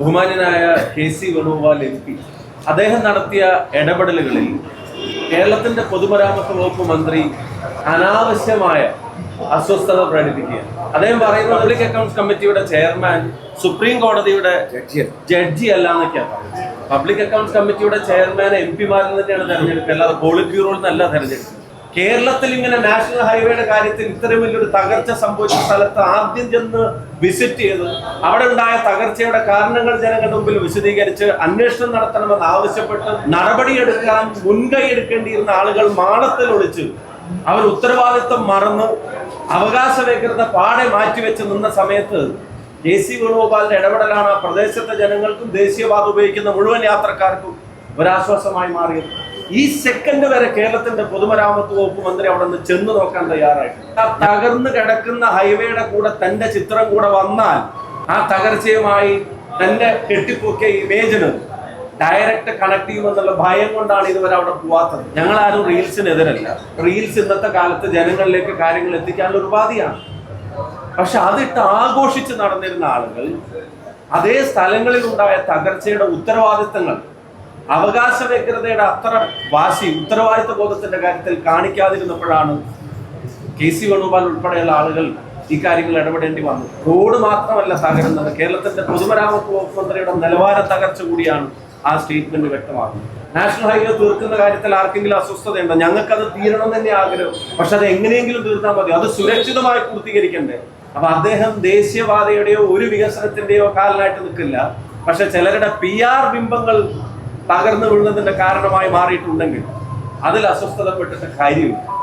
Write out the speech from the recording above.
ബഹുമാന്യനായ K C Venugopal M P. അദ്ദേഹം നടത്തിയ ഇടപെടലുകളിൽ കേരളത്തിന്റെ പൊതുമരാമത്ത് വകുപ്പ് മന്ത്രി അനാവശ്യമായ അസ്വസ്ഥത പ്രകടിപ്പിക്കുക അദ്ദേഹം പറയുന്നത് പബ്ലിക് അക്കൗണ്ട്സ് കമ്മിറ്റിയുടെ ചെയർമാൻ സുപ്രീം കോടതിയുടെ ജഡ്ജി അല്ല എന്നൊക്കെയാണ് പബ്ലിക് അക്കൗണ്ട്സ് കമ്മിറ്റിയുടെ ചെയർമാൻ എം പിമാരിൽ തന്നെയാണ് തെരഞ്ഞെടുക്കുക അല്ലാതെ പോളിറ്റ് ബ്യൂറോയിൽ നിന്നല്ല തെരഞ്ഞെടുക്കുക കേരളത്തിൽ ഇങ്ങനെ നാഷണൽ ഹൈവേയുടെ കാര്യത്തിൽ ഇത്രയും വലിയൊരു തകർച്ച സംഭവിച്ച സ്ഥലത്ത് ആദ്യം ചെന്ന് വിസിറ്റ് ചെയ്ത്. അവിടെ ഉണ്ടായ തകർച്ചയുടെ കാരണങ്ങൾ ജനങ്ങളുടെ മുമ്പിൽ വിശദീകരിച്ച് അന്വേഷണം നടത്തണമെന്ന് ആവശ്യപ്പെട്ട് നടപടിയെടുക്കാൻ മുൻകൈ എടുക്കേണ്ടിയിരുന്ന ആളുകൾ മാളത്തിൽ ഒളിച്ച് അവർ ഉത്തരവാദിത്വം മറന്ന്. അവകാശ വ്യഗ്രത പാടെ മാറ്റിവെച്ച് നിന്ന സമയത്ത് കെ സി വേണുഗോപാലിന്റെ ഇടപെടലാണ് ആ പ്രദേശത്തെ ജനങ്ങൾക്കും ദേശീയപാത ഉപയോഗിക്കുന്ന മുഴുവൻ യാത്രക്കാർക്കും ഒരാശ്വാസമായി മാറിയത്. ഈ സെക്കൻഡ് വരെ കേരളത്തിന്റെ പൊതുമരാമത്ത് വകുപ്പ് മന്ത്രി അവിടെ നിന്ന് ചെന്ന് നോക്കാൻ തയ്യാറായിട്ടുണ്ട്. ആ തകർന്നു കിടക്കുന്ന ഹൈവേയുടെ കൂടെ തന്റെ ചിത്രം കൂടെ വന്നാൽ ആ തകർച്ചയുമായി തന്റെ കെട്ടിപ്പൊക്കിയ ഇമേജിന് ഡയറക്റ്റ് കണക്ട് ചെയ്യുമെന്നുള്ള ഭയം കൊണ്ടാണ് ഇതുവരെ അവിടെ പോവാത്തത്. ഞങ്ങൾ ആരും റീൽസിനെതിരല്ല. റീൽസ് ഇന്നത്തെ കാലത്ത് ജനങ്ങളിലേക്ക് കാര്യങ്ങൾ എത്തിക്കാനുള്ള ഒരു ഉപാധിയാണ്. പക്ഷെ അതിട്ട് ആഘോഷിച്ച് നടന്നിരുന്ന ആളുകൾ അതേ സ്ഥലങ്ങളിൽ ഉണ്ടായ തകർച്ചയുടെ ഉത്തരവാദിത്തങ്ങൾ അവകാശ വ്യഗ്രതയുടെ അത്ര വാശി ഉത്തരവാദിത്വ ബോധത്തിന്റെ കാര്യത്തിൽ കാണിക്കാതിരുന്നപ്പോഴാണ് കെ സി വേണുഗോപാൽ ഉൾപ്പെടെയുള്ള ആളുകൾ ഈ കാര്യങ്ങൾ ഇടപെടേണ്ടി വന്നു. റോഡ് മാത്രമല്ല തകരുന്നത് കേരളത്തിന്റെ പൊതുമരാമത്ത് വകുപ്പ് മന്ത്രിയുടെ നിലവാര തകർച്ച കൂടിയാണ് ആ സ്റ്റേറ്റ്മെന്റ് വ്യക്തമാക്കുന്നത് നാഷണൽ ഹൈവേ തീർക്കുന്ന കാര്യത്തിൽ ആർക്കെങ്കിലും അസ്വസ്ഥതയുണ്ടോ? അത് തീരണം തന്നെ ആഗ്രഹം. പക്ഷെ അത് എങ്ങനെയെങ്കിലും തീർത്താൽ മതി. അത് സുരക്ഷിതമായി പൂർത്തീകരിക്കണ്ടേ? അപ്പൊ അദ്ദേഹം ദേശീയപാതയുടെയോ ഒരു വികസനത്തിന്റെയോ കാലിനായിട്ട് നിൽക്കില്ല. പക്ഷെ ചിലരുടെ പി ആർ ബിംബങ്ങൾ തകർന്നു വീഴുന്നതിന്റെ കാരണമായി മാറിയിട്ടുണ്ടെങ്കിൽ അതിൽ അസ്വസ്ഥതപ്പെട്ടിട്ട് കാര്യമില്ല.